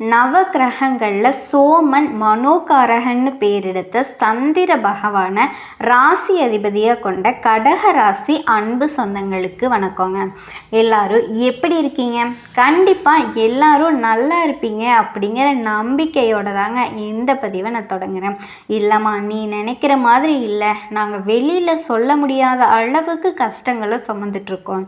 நவ கிரகங்களில் சோமன் மனோகாரகன்னு பேரெடுத்த சந்திர பகவானை ராசி அதிபதியாக கொண்ட கடக ராசி அன்பு சொந்தங்களுக்கு வணக்கங்க. எல்லாரும் எப்படி இருக்கீங்க? கண்டிப்பாக எல்லாரும் நல்லா இருப்பீங்க அப்படிங்கிற நம்பிக்கையோட தாங்க இந்த பதிவை நான் தொடங்குறேன். இல்லைம்மா நீ நினைக்கிற மாதிரி இல்லை. நாங்கள் வெளியில் சொல்ல முடியாத அளவுக்கு கஷ்டங்களை சுமந்துட்ருக்கோம்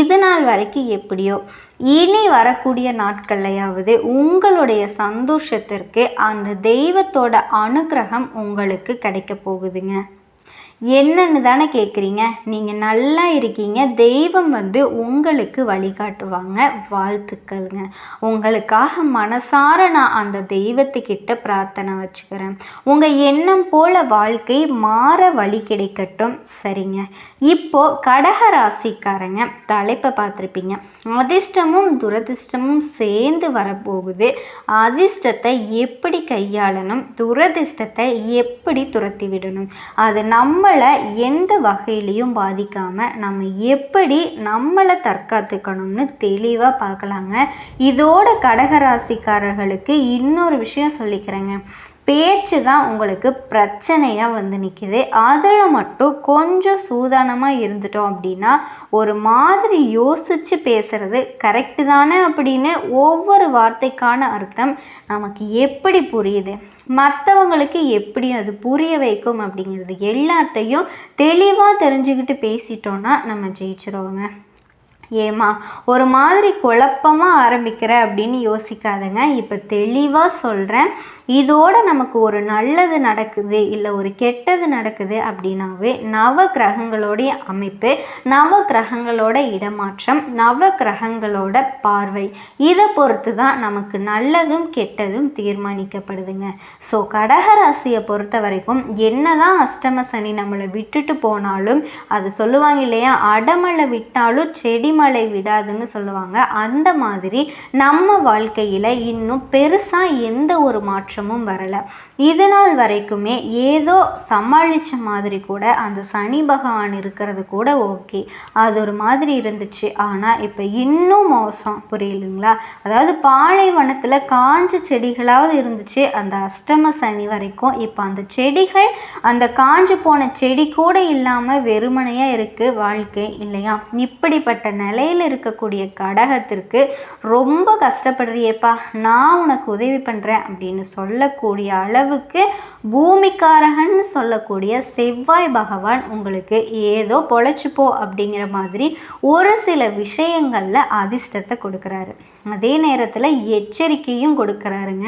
இது நாள் வரைக்கும் எப்படியோ இனி வரக்கூடிய நாட்கள்லையாவது உங்களுடைய சந்தோஷத்திற்கு அந்த தெய்வத்தோட அனுகிரகம் உங்களுக்கு கிடைக்க போகுதுங்க. என்னன்னு தானே கேட்குறீங்க நீங்கள் நல்லா இருக்கீங்க. தெய்வம் வந்து உங்களுக்கு வழிகாட்டுவாங்க. வாழ்த்துக்கள்ங்க. உங்களுக்காக மனசார நான் அந்த தெய்வத்துக்கிட்ட பிரார்த்தனை வச்சுக்கிறேன். உங்கள் எண்ணம் போல வாழ்க்கை மாற வழி கிடைக்கட்டும். சரிங்க. இப்போ கடக ராசிக்காரங்க தலைப்பை பார்த்துருப்பீங்க. அதிர்ஷ்டமும் துரதிர்ஷ்டமும் சேர்ந்து வரப்போகுது. அதிர்ஷ்டத்தை எப்படி கையாளணும்? துரதிர்ஷ்டத்தை எப்படி துரத்தி விடணும்? அது நம்மளை எந்த வகையிலையும் பாதிக்காமல் நம்ம எப்படி நம்மளை தற்காத்துக்கணும்னு தெளிவாக பார்க்கலாங்க. இதோட கடகராசிக்காரர்களுக்கு இன்னொரு விஷயம் சொல்லிக்கிறேங்க. பேச்சு தான் உங்களுக்கு பிரச்சனையாக வந்து நிற்கிது அதில் மட்டும் கொஞ்சம் சூதானமாக இருந்துட்டோம் அப்படின்னா ஒரு மாதிரி யோசித்து பேசுகிறது கரெக்டு தானே அப்படின்னு ஒவ்வொரு வார்த்தைக்கான அர்த்தம் நமக்கு எப்படி புரியுது? மற்றவங்களுக்கு எப்படி அது புரிய வைக்கும் அப்படிங்கிறது எல்லாத்தையும் தெளிவாக தெரிஞ்சுக்கிட்டு பேசிட்டோன்னா நம்ம ஜெயிச்சிருவோங்க. ஏமா ஒரு மாதிரி குழப்பமாக ஆரம்பிக்கிற அப்படின்னு யோசிக்காதங்க. இப்போ தெளிவாக சொல்கிறேன் இதோட நமக்கு ஒரு நல்லது நடக்குது இல்லை ஒரு கெட்டது நடக்குது அப்படின்னாவே நவ கிரகங்களுடைய அமைப்பு நவ கிரகங்களோட இடமாற்றம் நவ கிரகங்களோட பார்வை. இதை பொறுத்து தான் நமக்கு நல்லதும் கெட்டதும் தீர்மானிக்கப்படுதுங்க. ஸோ கடகராசியை பொறுத்த வரைக்கும் என்னதான் அஷ்டம சனி நம்மளை விட்டுட்டு போனாலும் அது சொல்லுவாங்க இல்லையா அடமலை விட்டாலும் செடி மழை விடாதுன்னு சொல்லுவாங்க. அந்த மாதிரி நம்ம வாழ்க்கையில் இன்னும் பெருசாக எந்த ஒரு மாற்றமும் வரலை. இது நாள் வரைக்குமே ஏதோ சமாளித்த மாதிரி கூட அந்த சனி பகவான் இருக்கிறது கூட ஓகே. அது ஒரு மாதிரி இருந்துச்சு. ஆனால் இப்போ இன்னும் மோசம். புரியுதுங்களா? அதாவது பாலைவனத்தில் காஞ்ச செடிகளாவது இருந்துச்சு. அந்த அஷ்டம சனி வரைக்கும் இப்போ அந்த செடிகள் அந்த காஞ்சு போன செடி கூட இல்லாமல் வெறுமனையாக இருக்குது வாழ்க்கை இல்லையா? இப்படிப்பட்ட நிலையில் இருக்கக்கூடிய கடகத்திற்கு ரொம்ப கஷ்டப்படுறியேப்பா. நான் உனக்கு உதவி பண்ணுறேன் அப்படின்னு சொல்லக்கூடிய அளவுக்கு பூமிக்காரகன்னு சொல்லக்கூடிய செவ்வாய் பகவான் உங்களுக்கு ஏதோ பொழைச்சிப்போ அப்படிங்கிற மாதிரி ஒரு சில விஷயங்களில் அதிர்ஷ்டத்தை கொடுக்குறாரு. அதே நேரத்தில் எச்சரிக்கையும் கொடுக்குறாருங்க.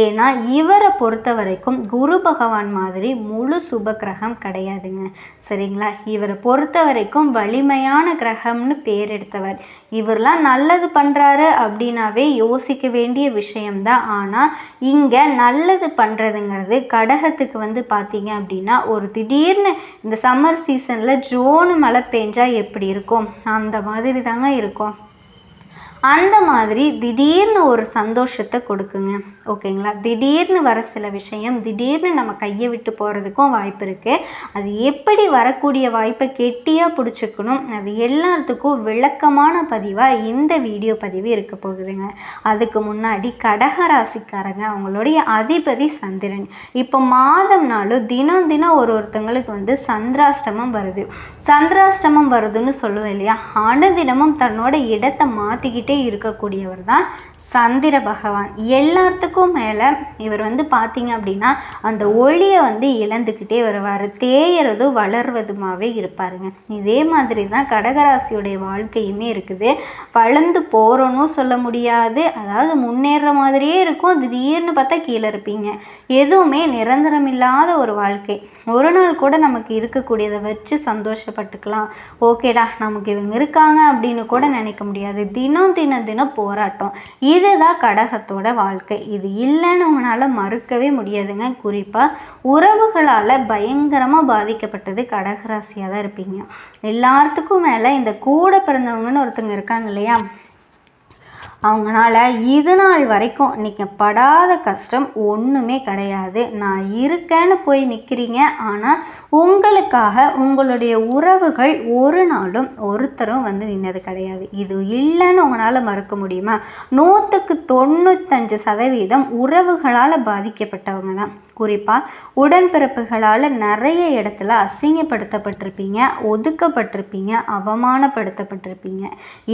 ஏன்னா இவரை பொறுத்த வரைக்கும் குரு பகவான் மாதிரி முழு சுப கிரகம் கிடையாதுங்க. சரிங்களா? இவரை பொறுத்த வரைக்கும் வலிமையான கிரகம்னு பேர் எடுத்தவர். இவரெலாம் நல்லது பண்ணுறாரு அப்படின்னாவே யோசிக்க வேண்டிய விஷயம்தான். ஆனால் இங்கே நல்லது பண்ணுறதுங்கிறது கடகத்துக்கு வந்து பார்த்தீங்க அப்படின்னா ஒரு திடீர்னு இந்த சம்மர் சீசனில் ஜோனு மழை பெஞ்சால் எப்படி இருக்கும்? அந்த மாதிரி தாங்க இருக்கும். அந்த மாதிரி திடீர்னு ஒரு சந்தோஷத்தை கொடுக்குங்க. ஓகேங்களா? திடீர்னு வர சில விஷயம் திடீர்னு நம்ம கையை விட்டு போகிறதுக்கும் வாய்ப்பு இருக்குது அது எப்படி வரக்கூடிய வாய்ப்பை கெட்டியாக பிடிச்சிக்கணும்? அது எல்லாத்துக்கும் விளக்கமான பதிவாக இந்த வீடியோ பதிவு இருக்க போகுதுங்க. அதுக்கு முன்னாடி கடக ராசிக்காரங்க அவங்களுடைய அதிபதி சந்திரன். இப்போ மாதம் நாளும் தினம் தினம் ஒரு ஒருத்தங்களுக்கு வந்து சந்திராஷ்டமம் வருது. சந்திராஷ்டமம் வருதுன்னு சொல்லுவேன் இல்லையா? அனுதினமும் தன்னோட இடத்தை மாற்றிக்கிட்டே இருக்கக்கூடியவர் தான் சந்திர பகவான். எல்லாத்துக்கும் மேலே இவர் வந்து பார்த்தீங்க அப்படின்னா அந்த ஒளியை வந்து இழந்துக்கிட்டே வருவார். தேயறதும் வளர்வதுமாகவே இருப்பாருங்க. இதே மாதிரி தான் கடகராசியுடைய வாழ்க்கையுமே இருக்குது. வளர்ந்து போகிறோன்னு சொல்ல முடியாது. அதாவது முன்னேற மாதிரியே இருக்கும். திடீர்னு பார்த்தா கீழே இருப்பீங்க. எதுவுமே நிரந்தரம் இல்லாத ஒரு வாழ்க்கை. ஒரு நாள் கூட நமக்கு இருக்கக்கூடியதை வச்சு சந்தோஷப்பட்டுக்கலாம். ஓகேடா நமக்கு இவங்க இருக்காங்க அப்படின்னு கூட நினைக்க முடியாது. தினம் தினம் தினம் போராட்டம். இதுதான் கடகத்தோட வாழ்க்கை. இது இல்லைன்னு உங்களால் மறுக்கவே முடியாதுங்க. குறிப்பாக உறவுகளால் பயங்கரமாக பாதிக்கப்பட்டது கடகராசியாக தான் இருப்பீங்க. எல்லாத்துக்கும் மேலே இந்த கூட பிறந்தவங்கன்னு ஒருத்தங்க இருக்காங்க இல்லையா? அவங்களால இது நாள் வரைக்கும் நீங்கள் படாத கஷ்டம் ஒன்றுமே கிடையாது. நான் இருக்கேன்னு போய் நிற்கிறீங்க ஆனால் உங்களுக்காக உங்களுடைய உறவுகள் ஒரு நாளும் ஒருத்தரும் வந்து நின்னது கிடையாது. இது இல்லைன்னு உங்களால் மறுக்க முடியுமா? நூற்றுக்கு தொண்ணூத்தஞ்சு சதவீதம் உறவுகளால் பாதிக்கப்பட்டவங்க தான். குறிப்பாக உடன்பிறப்புகளால் நிறைய இடத்துல அசிங்கப்படுத்தப்பட்டிருப்பீங்க ஒதுக்கப்பட்டிருப்பீங்க அவமானப்படுத்தப்பட்டிருப்பீங்க.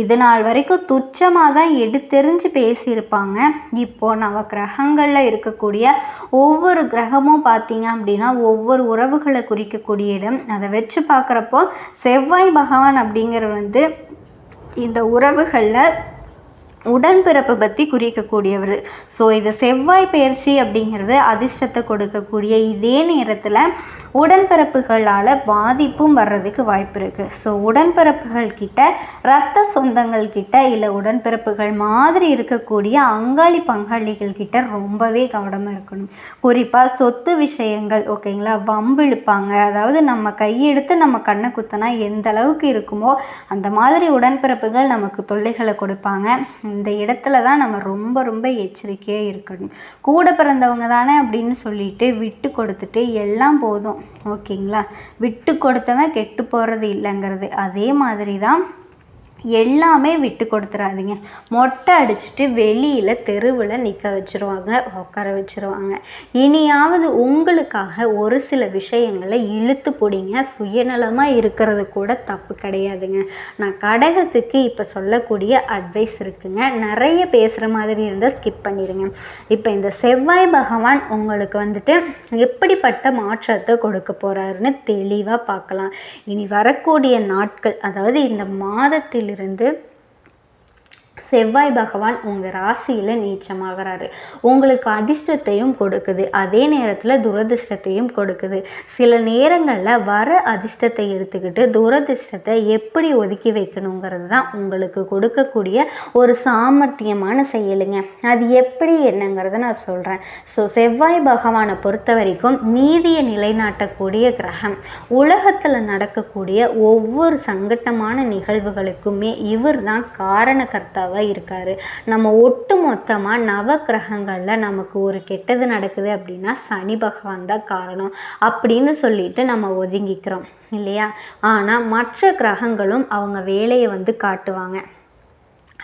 இது நாள் வரைக்கும் துச்சமாக தான் எடுத்தெறிஞ்சு பேசியிருப்பாங்க. இப்போது நவ கிரகங்களில் இருக்கக்கூடிய ஒவ்வொரு கிரகமும் பார்த்தீங்க அப்படின்னா ஒவ்வொரு உறவுகளை குறிக்கக்கூடிய இடம். அதை வச்சு பார்க்குறப்போ செவ்வாய் பகவான் அப்படிங்கிறது வந்து இந்த உறவுகளில் உடன்பிறப்பை பற்றி குறிக்கக்கூடியவர். ஸோ இது செவ்வாய் பயிற்சி அப்படிங்கிறது அதிர்ஷ்டத்தை கொடுக்கக்கூடிய இதே நேரத்தில் உடன்பிறப்புகளால் பாதிப்பும் வர்றதுக்கு வாய்ப்பு இருக்குது ஸோ உடன்பிறப்புகள் கிட்ட ரத்த சொந்தங்கள் கிட்ட இல்லை உடன்பிறப்புகள் மாதிரி இருக்கக்கூடிய அங்காளி பங்காளிகள் கிட்ட ரொம்பவே கவனமாக இருக்கணும். குறிப்பாக சொத்து விஷயங்கள் ஓகேங்களா? வம்பு இழுப்பாங்க. அதாவது நம்ம கையெடுத்து நம்ம கண்ணை குத்தினா எந்த அளவுக்கு இருக்குமோ அந்த மாதிரி உடன்பிறப்புகள் நமக்கு தொல்லைகளை கொடுப்பாங்க. இந்த இடத்துல தான் நம்ம ரொம்ப ரொம்ப எச்சரிக்கையாக இருக்கணும். கூட பிறந்தவங்க தானே அப்படின்னு சொல்லிட்டு விட்டு கொடுத்துட்டு எல்லாம் போதும். ஓகேங்களா? விட்டு கொடுத்தவன் கெட்டு போகிறது இல்லைங்கிறது. அதே மாதிரி தான் எல்லாமே விட்டு கொடுத்துறாதீங்க. மொட்டை அடிச்சுட்டு வெளியில் தெருவில் நிற்க வச்சுருவாங்க உட்கார வச்சுருவாங்க. இனியாவது உங்களுக்காக ஒரு சில விஷயங்களை இழுத்து பிடிங்க. சுயநலமாக இருக்கிறது கூட தப்பு கிடையாதுங்க. நான் கடகத்துக்கு இப்போ சொல்லக்கூடிய அட்வைஸ் இருக்குங்க. நிறைய பேசுகிற மாதிரி இருந்தால் ஸ்கிப் பண்ணிடுங்க இப்போ இந்த செவ்வாய் பகவான் உங்களுக்கு வந்துட்டு எப்படிப்பட்ட மாற்றத்தை கொடுக்க போகிறாருன்னு தெளிவாக பார்க்கலாம். இனி வரக்கூடிய நாட்கள் அதாவது இந்த மாதத்தில் இருந்து செவ்வாய் பகவான் உங்கள் ராசியில் நீச்சமாகிறாரு. உங்களுக்கு அதிர்ஷ்டத்தையும் கொடுக்குது. அதே நேரத்தில் துரதிர்ஷ்டத்தையும் கொடுக்குது. சில நேரங்களில் வர அதிர்ஷ்டத்தை எடுத்துக்கிட்டு துரதிர்ஷ்டத்தை எப்படி ஒதுக்கி வைக்கணுங்கிறது தான் உங்களுக்கு கொடுக்கக்கூடிய ஒரு சாமர்த்தியமான செயலுங்க. அது எப்படி என்னங்கிறத நான் சொல்கிறேன் ஸோ செவ்வாய் பகவானை பொறுத்த வரைக்கும் நீதியை நிலைநாட்டக்கூடிய கிரகம். உலகத்தில் நடக்கக்கூடிய ஒவ்வொரு சங்கட்டமான நிகழ்வுகளுக்குமே இவர் தான் காரணகர்த்தாவாக இருக்கார். நம்ம ஒட்டு மொத்தமாக நவ கிரகங்களில் நமக்கு ஒரு கெட்டது நடக்குது அப்படின்னா சனி பகவான் தான் காரணம் அப்படின்னு சொல்லிட்டு நம்ம ஒதுங்கிக்கிறோம் இல்லையா? ஆனால் மற்ற கிரகங்களும் அவங்க வேலையை வந்து காட்டுவாங்க.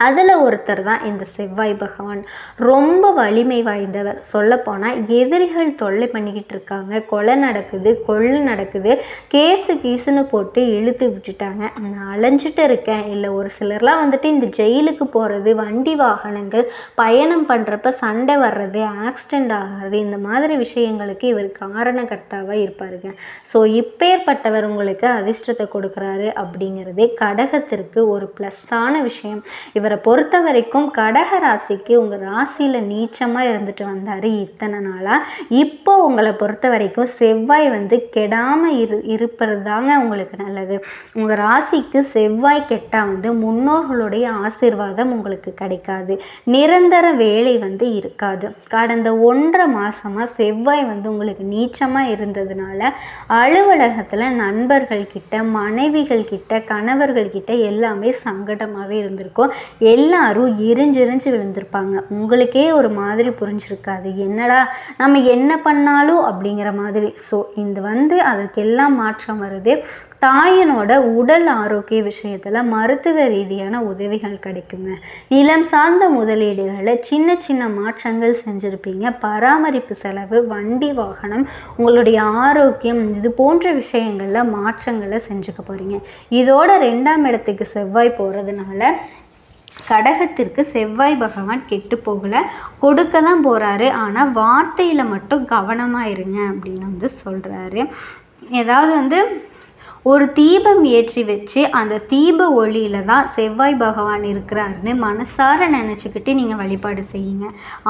அதில் ஒருத்தர் தான் இந்த செவ்வாய் பகவான். ரொம்ப வலிமை வாய்ந்தவர். சொல்லப்போனால் எதிரிகள் தொல்லை பண்ணிக்கிட்டு இருக்காங்க. கொலை நடக்குது கொள்ளு நடக்குது. கேஸு கீசுன்னு போட்டு இழுத்து விட்டுட்டாங்க. நான் அலைஞ்சிட்டு இருக்கேன். இல்லை ஒரு சிலர்லாம் வந்துட்டு இந்த ஜெயிலுக்கு போகிறது வண்டி வாகனங்கள் பயணம் பண்ணுறப்ப சண்டை வர்றது ஆக்சிடெண்ட் ஆகிறது இந்த மாதிரி விஷயங்களுக்கு இவர் காரணகர்த்தாவாக இருப்பாருங்க. ஸோ இப்பேற்பட்டவர் உங்களுக்கு அதிர்ஷ்டத்தை கொடுக்குறாரு அப்படிங்கிறதே கடகத்திற்கு ஒரு ப்ளஸ்ஸான விஷயம். இவர் இவரை பொறுத்த வரைக்கும் கடக ராசிக்கு உங்கள் ராசியில் நீச்சமாக இருந்துட்டு வந்தார் இத்தனை நாளாக இப்போ உங்களை பொறுத்த வரைக்கும் செவ்வாய் வந்து கெடாமல் இரு இருப்பது தாங்க உங்களுக்கு நல்லது. உங்கள் ராசிக்கு செவ்வாய் கெட்டால் வந்து முன்னோர்களுடைய ஆசிர்வாதம் உங்களுக்கு கிடைக்காது. நிரந்தர வேலை வந்து இருக்காது. கடந்த ஒன்றரை மாதமாக செவ்வாய் வந்து உங்களுக்கு நீச்சமாக இருந்ததுனால அலுவலகத்தில் நண்பர்கள்கிட்ட மனைவிகள்கிட்ட மனைவிகள் கிட்ட எல்லாமே சங்கடமாகவே இருந்திருக்கும். எல்லாரும் எரிஞ்செரிஞ்சு விழுந்திருப்பாங்க. உங்களுக்கே ஒரு மாதிரி புரிஞ்சிருக்காது. என்னடா நம்ம என்ன பண்ணாலும் அப்படிங்கிற மாதிரி. ஸோ இந்த வந்து அதுக்கெல்லாம் மாற்றம் வருது. தாயினோட உடல் ஆரோக்கிய விஷயத்தில் மருத்துவ ரீதியான உதவிகள் கிடைக்குங்க. நிலம் சார்ந்த முதலீடுகளை சின்ன சின்ன மாற்றங்கள் செஞ்சுருப்பீங்க. பராமரிப்பு செலவு வண்டி வாகனம் உங்களுடைய ஆரோக்கியம் இது போன்ற விஷயங்களில் மாற்றங்களை செஞ்சுக்க போகிறீங்க இதோட ரெண்டாம் இடத்துக்கு செவ்வாய் போகிறதுனால கடகத்திற்கு செவ்வாய் பகவான் கெட்டு போகலை. கொடுக்க தான் போகிறாரு ஆனால் வார்த்தையில் மட்டும் கவனமாக இருங்க அப்படின்னு வந்து சொல்கிறாரு ஏதாவது வந்து ஒரு தீபம் ஏற்றி வச்சு அந்த தீப ஒளியில் தான் செவ்வாய் பகவான் இருக்கிறாருன்னு மனசார நினச்சிக்கிட்டு நீங்கள் வழிபாடு செய்யுங்க.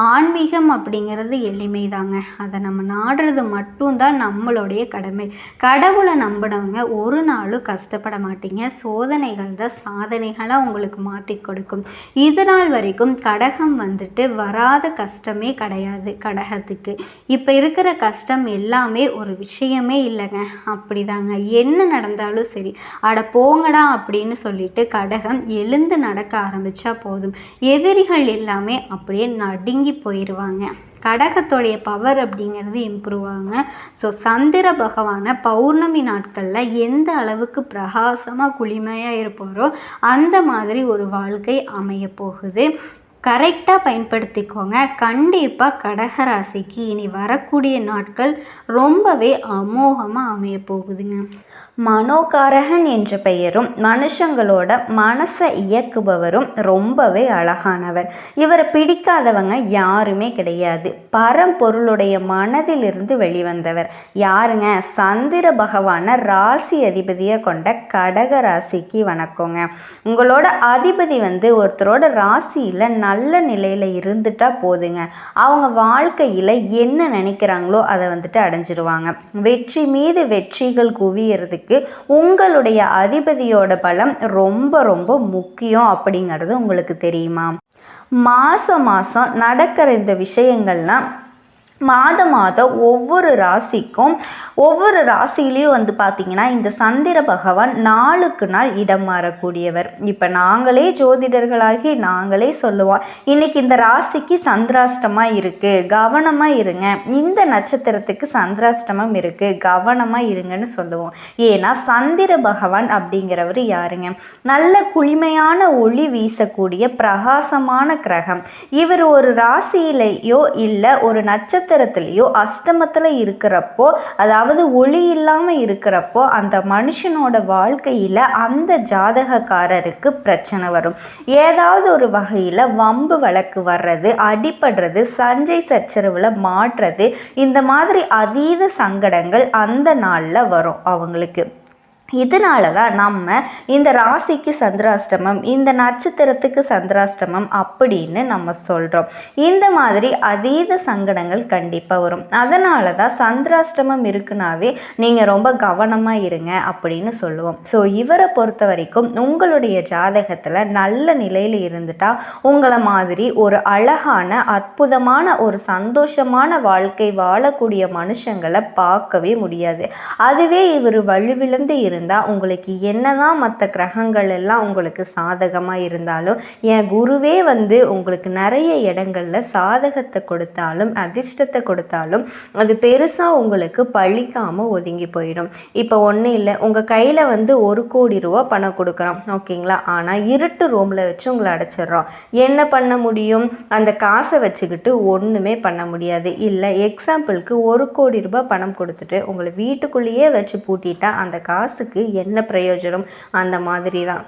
ஆன்மீகம் அப்படிங்கிறது எளிமை தாங்க அதை நம்ம நாடுறது மட்டும்தான் நம்மளுடைய கடமை. கடவுளை நம்பினவங்க ஒரு நாளும் கஷ்டப்பட மாட்டீங்க. சோதனைகள் தான் சாதனைகளாக உங்களுக்கு மாற்றி கொடுக்கும். இது நாள் வரைக்கும் கடகம் வந்துட்டு வராத கஷ்டமே கிடையாது கடகத்துக்கு. இப்போ இருக்கிற கஷ்டம் எல்லாமே ஒரு விஷயமே இல்லைங்க. அப்படிதாங்க. என்ன நடந்தாலும் சரி. அட போங்கடா அப்படின்னு சொல்லிட்டு கடகம் எழுந்து நடக்க ஆரம்பித்தா போதும். எதிரிகள் எல்லாமே அப்படியே நடுங்கி போயிடுவாங்க கடகத்தோடைய பவர் அப்படிங்கிறது இம்ப்ரூவ் ஆகுங்க. ஸோ சந்திர பகவானை பௌர்ணமி நாட்களில் எந்த அளவுக்கு பிரகாசமாக குளிமையாக இருப்பாரோ அந்த மாதிரி ஒரு வாழ்க்கை அமைய போகுது. கரெக்டாக பயன்படுத்திக்கோங்க. கண்டிப்பாக கடகராசிக்கு இனி வரக்கூடிய நாட்கள் ரொம்பவே அமோகமாக அமைய போகுதுங்க. மனோகாரகன் என்ற பெயரும் மனுஷங்களோட மனசை இயக்குபவரும் ரொம்பவே அழகானவர். இவரை பிடிக்காதவங்க யாருமே கிடையாது. பரம்பொருளுடைய மனதிலிருந்து வெளிவந்தவர். யாருங்க? சந்திர பகவான ராசி அதிபதியை கொண்ட கடக ராசிக்கு வணக்கங்க. உங்களோட அதிபதி வந்து ஒருத்தரோட ராசியில் நல்ல நிலையில் இருந்துட்டா போதுங்க. அவங்க வாழ்க்கையில் என்ன நினைக்கிறாங்களோ அதை வந்துட்டு அடைஞ்சிருவாங்க. வெற்றி மீது வெற்றிகள் குவியறதுக்கு உங்களுடைய அதிபதியோட பலம் ரொம்ப ரொம்ப முக்கியம் அப்படிங்கிறது உங்களுக்கு தெரியுமா? மாதம் மாதம் நடக்கிற இந்த விஷயங்கள்லாம் மாதம் மாதம் ஒவ்வொரு ராசிக்கும் ஒவ்வொரு ராசியிலையும் வந்து பார்த்திங்கன்னா இந்த சந்திர பகவான் நாளுக்கு நாள் இடம் மாறக்கூடியவர். இப்போ நாங்களே ஜோதிடர்களாகி நாங்களே சொல்லுவோம் இன்றைக்கி இந்த ராசிக்கு சந்திராஷ்டமாக இருக்குது கவனமாக இருங்க. இந்த நட்சத்திரத்துக்கு சந்திராஷ்டமம் இருக்குது கவனமாக இருங்கன்னு சொல்லுவோம். ஏன்னா சந்திர பகவான் அப்படிங்கிறவர் யாருங்க? நல்ல குளிமையான ஒளி வீசக்கூடிய பிரகாசமான கிரகம். இவர் ஒரு ராசியிலேயோ இல்லை ஒரு நட்சத்திர நட்சத்திரத்துலேயோ அஷ்டமத்தில் இருக்கிறப்போ அதாவது ஒளி இல்லாமல் இருக்கிறப்போ அந்த மனுஷனோட வாழ்க்கையில் அந்த ஜாதகக்காரருக்கு பிரச்சனை வரும். ஏதாவது ஒரு வகையில் வம்பு வழக்கு வர்றது அடிபடுறது சஞ்சை சச்சரவில் மாட்டுறது இந்த மாதிரி அதீத சங்கடங்கள் அந்த நாளில் வரும் அவங்களுக்கு. இதனால தான் நம்ம இந்த ராசிக்கு சந்திராஷ்டமம் இந்த நட்சத்திரத்துக்கு சந்திராஷ்டமம் அப்படின்னு நம்ம சொல்கிறோம் இந்த மாதிரி அதீத சங்கடங்கள் கண்டிப்பாக வரும். அதனால தான் சந்திராஷ்டமம் இருக்குனாவே நீங்கள் ரொம்ப கவனமாக இருங்க அப்படின்னு சொல்லுவோம். ஸோ இவரை பொறுத்த வரைக்கும் உங்களுடைய ஜாதகத்தில் நல்ல நிலையில் இருந்துட்டால் உங்களை மாதிரி ஒரு அழகான அற்புதமான ஒரு சந்தோஷமான வாழ்க்கை வாழக்கூடிய மனுஷங்களை பார்க்கவே முடியாது. அதுவே இவர் வலுவிழந்து இருந்து இருந்தால் உங்களுக்கு என்ன தான் மற்ற கிரகங்கள் எல்லாம் உங்களுக்கு சாதகமாக இருந்தாலும் என் குருவே வந்து உங்களுக்கு நிறைய இடங்களில் சாதகத்தை கொடுத்தாலும் அதிர்ஷ்டத்தை கொடுத்தாலும் அது பெருசாக உங்களுக்கு பழிக்காமல் ஒதுங்கி போயிடும். இப்போ ஒன்றும் இல்லை உங்கள் கையில் வந்து ஒரு கோடி ரூபா பணம் கொடுக்குறோம் ஓகேங்களா? ஆனால் இருட்டு ரூமில் வச்சு உங்களை அடைச்சிடுறோம். என்ன பண்ண முடியும்? அந்த காசை வச்சுக்கிட்டு ஒன்றுமே பண்ண முடியாது. இல்லை எக்ஸாம்பிளுக்கு ஒரு கோடி ரூபாய் பணம் கொடுத்துட்டு உங்களை வீட்டுக்குள்ளேயே வச்சு பூட்டிட்டா அந்த காசுக்கு என்ன பிரயோஜனம்? அந்த மாதிரி தான்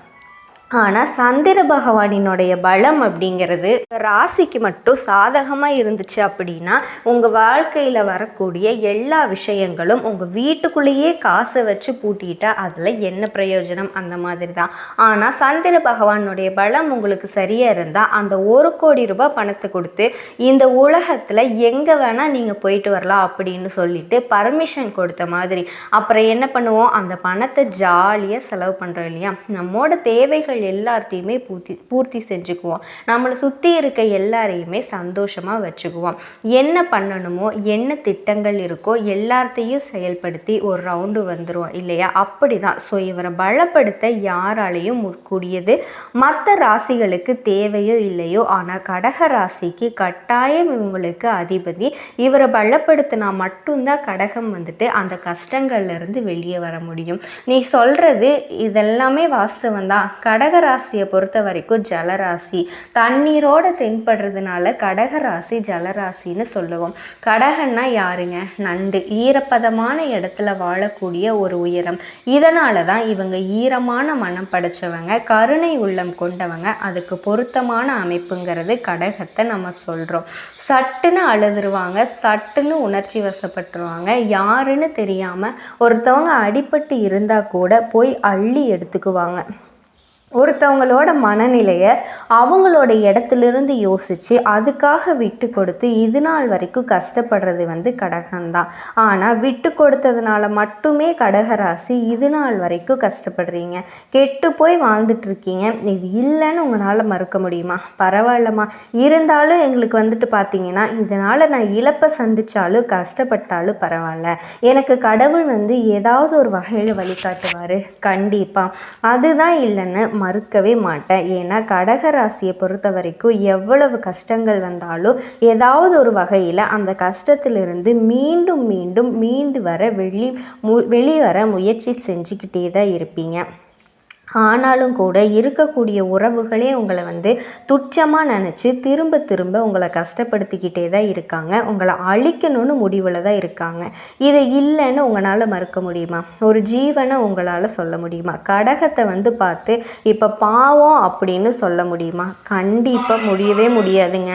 ஆனால் சந்திர பகவானினுடைய பலம் அப்படிங்கிறது ராசிக்கு மட்டும் சாதகமாக இருந்துச்சு அப்படின்னா உங்கள் வாழ்க்கையில் வரக்கூடிய எல்லா விஷயங்களும் உங்கள் வீட்டுக்குள்ளேயே காசை வச்சு பூட்டிட்டா அதில் என்ன பிரயோஜனம்? அந்த மாதிரி தான் ஆனால் சந்திர பகவானுடைய பலம் உங்களுக்கு சரியாக இருந்தால் அந்த ஒரு கோடி ரூபாய் பணத்தை கொடுத்து இந்த உலகத்தில் எங்கே வேணால் நீங்கள் போயிட்டு வரலாம் அப்படின்னு சொல்லிட்டு பர்மிஷன் கொடுத்த மாதிரி. அப்புறம் என்ன பண்ணுவோம்? அந்த பணத்தை ஜாலியாக செலவு பண்ணுறோம் இல்லையா? நம்மோட தேவைகள் எல்லாத்தையுமே பூர்த்தி பூர்த்தி செஞ்சுக்குவோம். நம்மளை சுற்றி இருக்க எல்லாரையுமே சந்தோஷமாக வச்சுக்குவோம். என்ன பண்ணணுமோ என்ன திட்டங்கள் இருக்கோ எல்லாத்தையும் செயல்படுத்தி ஒரு ரவுண்டு வந்துடும் இல்லையா? அப்படி தான் ஸோ இவரை பலப்படுத்த யாராலையும் கூடியது மற்ற ராசிகளுக்கு தேவையோ இல்லையோ ஆனால் கடக ராசிக்கு கட்டாயம் இவங்களுக்கு அதிபதி. இவரை பலப்படுத்தினா மட்டும்தான் கடகம் வந்துட்டு அந்த கஷ்டங்கள்லேருந்து வெளியே வர முடியும். நீ சொல்கிறது இதெல்லாமே வாஸ்தவம் தான் கடக கடகராசியை பொறுத்த வரைக்கும் ஜலராசி. தண்ணீரோட தென்படுறதுனால கடகராசி ஜலராசின்னு சொல்லுவோம். கடகன்னா யாருங்க? நண்டு. ஈரப்பதமான இடத்துல வாழக்கூடிய ஒரு உயரம். இதனால தான் இவங்க ஈரமான மனம் படைச்சவங்க கருணை உள்ளம் கொண்டவங்க. அதுக்கு பொருத்தமான அமைப்புங்கிறது கடகத்தை நம்ம சொல்கிறோம் சட்டுன்னு அழுதுருவாங்க சட்டுன்னு உணர்ச்சி வசப்பட்டுருவாங்க. யாருன்னு தெரியாமல் ஒருத்தவங்க அடிப்பட்டு இருந்தால் கூட போய் அள்ளி எடுத்துக்குவாங்க. ஒருத்தவங்களோட மனநிலையை அவங்களோட இடத்துலேருந்து யோசித்து அதுக்காக விட்டு கொடுத்து இது நாள் வரைக்கும் கஷ்டப்படுறது வந்து கடகம்தான். ஆனால் விட்டு கொடுத்ததுனால மட்டுமே கடகராசி இது நாள் வரைக்கும் கஷ்டப்படுறீங்க. கெட்டு போய் வாழ்ந்துட்டுருக்கீங்க. இது இல்லைன்னு உங்களால் மறுக்க முடியுமா? பரவாயில்லம்மா. இருந்தாலும் எங்களுக்கு வந்துட்டு பார்த்தீங்கன்னா இதனால் நான் இழப்பை சந்தித்தாலும் கஷ்டப்பட்டாலும் பரவாயில்ல. எனக்கு கடவுள் வந்து ஏதாவது ஒரு வகையில் வழிகாட்டுவார். கண்டிப்பாக அதுதான் இல்லைன்னு மறுக்கவே மாட்டேன். ஏன்னா கடகராசியை பொறுத்த வரைக்கும் எவ்வளவு கஷ்டங்கள் வந்தாலும் ஏதாவது ஒரு வகையில் அந்த கஷ்டத்திலிருந்து மீண்டும் மீண்டும் மீண்டு வர வெளி மு வெளிவர முயற்சி செஞ்சுக்கிட்டே தான் இருப்பீங்க. ஆனாலும் கூட இருக்கக்கூடிய உறவுகளே உங்களை வந்து துச்சமாக நினச்சி திரும்ப திரும்ப உங்களை கஷ்டப்படுத்திக்கிட்டே தான் இருக்காங்க. உங்களை அழிக்கணும்னு முடிவில் தான் இருக்காங்க. இதை இல்லைன்னு உங்களால் மறுக்க முடியுமா? ஒரு ஜீவனை உங்களால் சொல்ல முடியுமா? கடகத்தை வந்து பார்த்து இப்போ பாவம் அப்படின்னு சொல்ல முடியுமா? கண்டிப்பாக முடியவே முடியாதுங்க.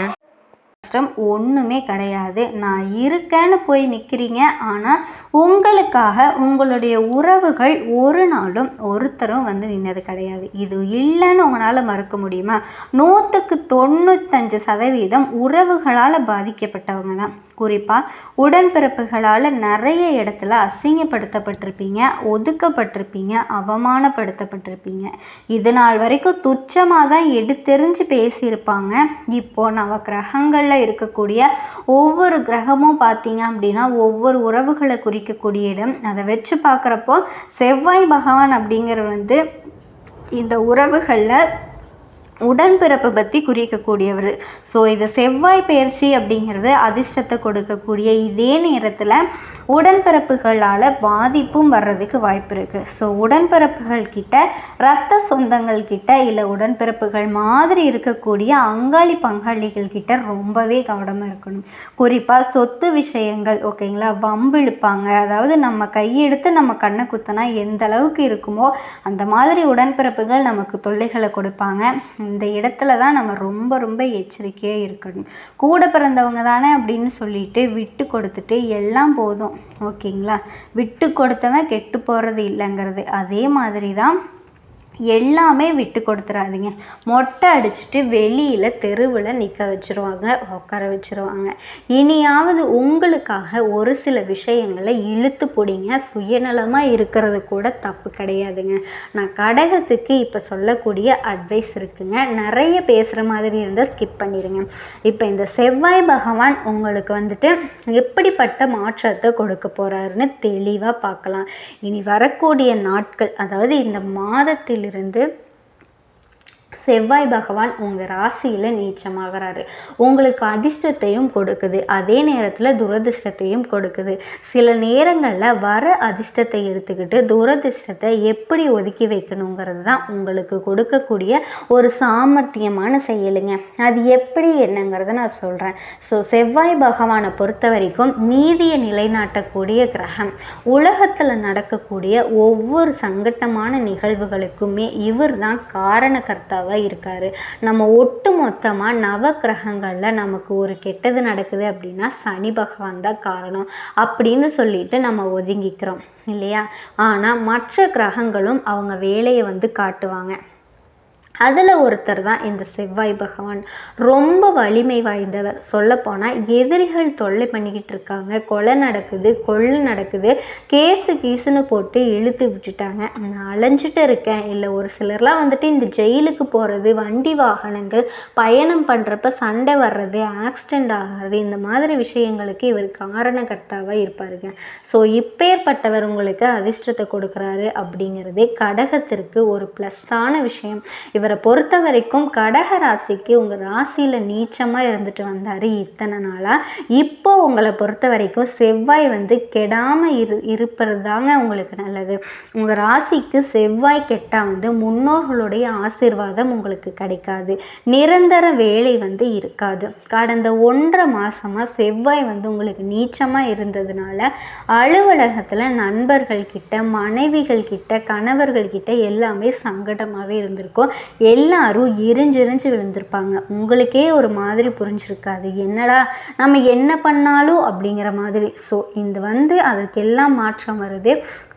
கஷ்டம் ஒன்றுமே கிடையாது. நான் இருக்கேன்னு போய் நிற்கிறீங்க ஆனால் உங்களுக்காக உங்களுடைய உறவுகள் ஒரு நாளும் ஒருத்தரும் வந்து நின்னது கிடையாது. இது இல்லைன்னு உங்களால் மறுக்க முடியுமா? நூற்றுக்கு தொண்ணூத்தஞ்சு சதவீதம் உறவுகளால் பாதிக்கப்பட்டவங்க தான். குறிப்பாக உடன்பிறப்புகளால் நிறைய இடத்துல அசிங்கப்படுத்தப்பட்டிருப்பீங்க ஒதுக்கப்பட்டிருப்பீங்க அவமானப்படுத்தப்பட்டிருப்பீங்க. இது நாள் வரைக்கும் துச்சமாக தான் எடுத்தெறிஞ்சு பேசியிருப்பாங்க. இப்போது நவ கிரகங்களில் இருக்கக்கூடிய ஒவ்வொரு கிரகமும் பார்த்தீங்க அப்படின்னா ஒவ்வொரு உறவுகளை குறிக்கக்கூடிய இடம். அதை வச்சு பார்க்குறப்போ செவ்வாய் பகவான் அப்படிங்கிற வந்து இந்த உறவுகளில் உடன்பிறப்பை பற்றி குறிக்கக்கூடியவர். ஸோ இது செவ்வாய் பயிற்சி அப்படிங்கிறது அதிர்ஷ்டத்தை கொடுக்கக்கூடிய இதே நேரத்தில் உடன்பிறப்புகளால் பாதிப்பும் வர்றதுக்கு வாய்ப்பு இருக்குது ஸோ உடன்பிறப்புகள் கிட்ட ரத்த சொந்தங்கள் கிட்ட இல்லை உடன்பிறப்புகள் மாதிரி இருக்கக்கூடிய அங்காளி பங்காளிகள் கிட்ட ரொம்பவே கவனமாக இருக்கணும். குறிப்பாக சொத்து விஷயங்கள் ஓகேங்களா? வம்பு இழுப்பாங்க. அதாவது நம்ம கையெடுத்து நம்ம கண்ணை குத்தினா எந்த அளவுக்கு இருக்குமோ அந்த மாதிரி உடன்பிறப்புகள் நமக்கு தொல்லைகளை கொடுப்பாங்க. இந்த இடத்துல தான் நம்ம ரொம்ப ரொம்ப எச்சரிக்கையாக இருக்கணும். கூட பிறந்தவங்க தானே அப்படின்னு சொல்லிட்டு விட்டு கொடுத்துட்டு எல்லாம் போதும். ஓகேங்களா? விட்டு கொடுத்தவன் கெட்டு போகிறது இல்லைங்கிறது. அதே மாதிரி தான் எல்லாமே விட்டு கொடுத்துறாதீங்க. மொட்டை அடிச்சுட்டு வெளியில் தெருவில் நிற்க வச்சுருவாங்க உட்கார வச்சுருவாங்க. இனியாவது உங்களுக்காக ஒரு சில விஷயங்களை இழுத்து பிடிங்க. சுயநலமாக இருக்கிறது கூட தப்பு கிடையாதுங்க. நான் கடகத்துக்கு இப்போ சொல்லக்கூடிய அட்வைஸ் இருக்குங்க. நிறைய பேசுகிற மாதிரி இருந்தால் ஸ்கிப் பண்ணிடுங்க இப்போ இந்த செவ்வாய் பகவான் உங்களுக்கு வந்துட்டு எப்படிப்பட்ட மாற்றத்தை கொடுக்க போகிறாருன்னு தெளிவாக பார்க்கலாம். இனி வரக்கூடிய நாட்கள் அதாவது இந்த மாதத்தில் இருந்து செவ்வாய் பகவான் உங்கள் ராசியில் நீச்சமாகறாரு. உங்களுக்கு அதிர்ஷ்டத்தையும் கொடுக்குது. அதே நேரத்தில் துரதிர்ஷ்டத்தையும் கொடுக்குது. சில நேரங்களில் வர அதிர்ஷ்டத்தை எடுத்துக்கிட்டு துரதிர்ஷ்டத்தை எப்படி ஒதுக்கி வைக்கணுங்கிறது தான் உங்களுக்கு கொடுக்கக்கூடிய ஒரு சாமர்த்தியமான செயலுங்க. அது எப்படி என்னங்கிறத நான் சொல்கிறேன் ஸோ செவ்வாய் பகவானை பொறுத்த வரைக்கும் நீதியை நிலைநாட்டக்கூடிய கிரகம் உலகத்தில் நடக்கக்கூடிய ஒவ்வொரு சங்கட்டமான நிகழ்வுகளுக்குமே இவர் தான் காரணகர்த்தாவாக இருக்கார். நம்ம ஒட்டு மொத்தமாக நவ கிரகங்களில் நமக்கு ஒரு கெட்டது நடக்குது அப்படின்னா சனி பகவான் தான் காரணம் அப்படின்னு சொல்லிட்டு நம்ம ஒதுங்கிக்கிறோம் இல்லையா? ஆனால் மற்ற கிரகங்களும் அவங்க வேலையை வந்து காட்டுவாங்க. அதில் ஒருத்தர் தான் இந்த செவ்வாய் பகவான். ரொம்ப வலிமை வாய்ந்தவர். சொல்லப்போனால் எதிரிகள் தொல்லை பண்ணிக்கிட்டு இருக்காங்க. கொலை நடக்குது கொள்ளு நடக்குது. கேஸு கீசுன்னு போட்டு இழுத்து விட்டுட்டாங்க. நான் அலைஞ்சிட்டு இருக்கேன். இல்லை ஒரு சிலர்லாம் வந்துட்டு இந்த ஜெயிலுக்கு போகிறது வண்டி வாகனங்கள் பயணம் பண்ணுறப்ப சண்டை வர்றது ஆக்சிடெண்ட் ஆகிறது இந்த மாதிரி விஷயங்களுக்கு இவர் காரணகர்த்தாவாக இருப்பாருங்க. ஸோ இப்பேற்பட்டவர் உங்களுக்கு அதிர்ஷ்டத்தை கொடுக்குறாரு அப்படிங்கிறதே கடகத்திற்கு ஒரு ப்ளஸ்ஸான விஷயம். இவர் இவரை பொறுத்த வரைக்கும் கடக ராசிக்கு உங்கள் ராசியில் நீச்சமாக இருந்துட்டு வந்தார் இத்தனை நாளாக இப்போ உங்களை பொறுத்த வரைக்கும் செவ்வாய் வந்து கெடாமல் இரு இருப்பது தாங்க உங்களுக்கு நல்லது. உங்கள் ராசிக்கு செவ்வாய் கெட்டால் வந்து முன்னோர்களுடைய ஆசீர்வாதம் உங்களுக்கு கிடைக்காது. நிரந்தர வேலை வந்து இருக்காது. கடந்த ஒன்றரை மாதமாக செவ்வாய் வந்து உங்களுக்கு நீச்சமாக இருந்ததுனால அலுவலகத்தில் நண்பர்கள் கிட்ட மனைவிகள் கிட்ட கணவர்கள் கிட்ட எல்லாமே சங்கடமாகவே இருந்திருக்கும். எல்லாரும் எரிஞ்செரிஞ்சு விழுந்திருப்பாங்க. உங்களுக்கே ஒரு மாதிரி புரிஞ்சிருக்காது. என்னடா நம்ம என்ன பண்ணாலும் அப்படிங்கிற மாதிரி. ஸோ இந்த வந்து அதுக்கெல்லாம் மாற்றம் வருது.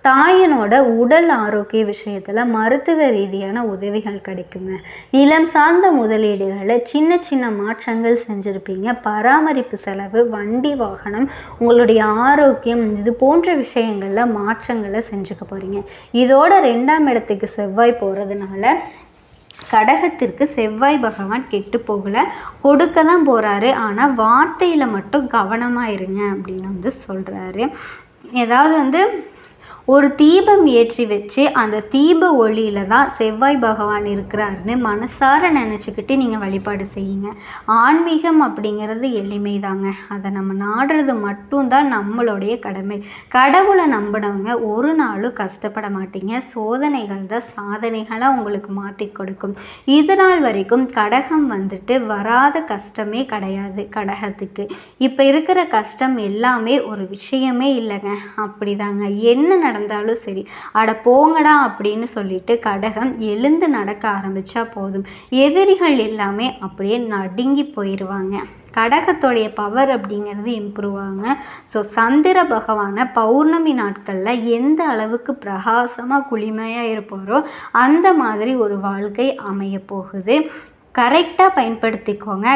தாயினோட உடல் ஆரோக்கிய விஷயத்தில் மருத்துவ ரீதியான உதவிகள் கிடைக்குங்க. நிலம் சார்ந்த முதலீடுகளை சின்ன சின்ன மாற்றங்கள் செஞ்சுருப்பீங்க. பராமரிப்பு செலவு வண்டி வாகனம் உங்களுடைய ஆரோக்கியம் இது போன்ற விஷயங்களில் மாற்றங்களை செஞ்சுக்க போகிறீங்க இதோட ரெண்டாம் இடத்துக்கு செவ்வாய் போகிறதுனால கடகத்திற்கு செவ்வாய் பகவான் கெட்டு போகல. கொடுக்க தான் போகிறாரு ஆனால் வார்த்தையில் மட்டும் கவனமாக இருங்க அப்படின்னு வந்து சொல்கிறாரு ஏதாவது வந்து ஒரு தீபம் ஏற்றி வச்சு அந்த தீப ஒளியில தான் செவ்வாய் பகவான் இருக்கிறாருன்னு மனசார நினச்சிக்கிட்டு நீங்கள் வழிபாடு செய்யுங்க. ஆன்மீகம் அப்படிங்கிறது எளிமை தாங்க அதை நம்ம நாடுறது மட்டும்தான் நம்மளுடைய கடமை. கடவுளை நம்பினவங்க ஒரு நாளும் கஷ்டப்பட மாட்டீங்க. சோதனைகள் தான் சாதனைகளாக உங்களுக்கு மாற்றி கொடுக்கும். இது நாள் வரைக்கும் கடகம் வந்துட்டு வராத கஷ்டமே கிடையாது கடகத்துக்கு. இப்போ இருக்கிற கஷ்டம் எல்லாமே ஒரு விஷயமே இல்லைங்க. அப்படிதாங்க. என்ன நடந்தாலும் சரி. அட போங்கடா அப்படின்னு சொல்லிட்டு கடகம் எழுந்து நடக்க ஆரம்பிச்சா போதும். எதிரிகள் எல்லாமே அப்படியே நடுங்கி போயிடுவாங்க கடகத்தோடைய பவர் அப்படிங்கிறது இம்ப்ரூவ் ஆகுங்க. ஸோ சந்திர பகவானை பௌர்ணமி நாட்களில் எந்த அளவுக்கு பிரகாசமாக குளிமையாக இருப்பாரோ அந்த மாதிரி ஒரு வாழ்க்கை அமைய போகுது. கரெக்டாக பயன்படுத்திக்கோங்க.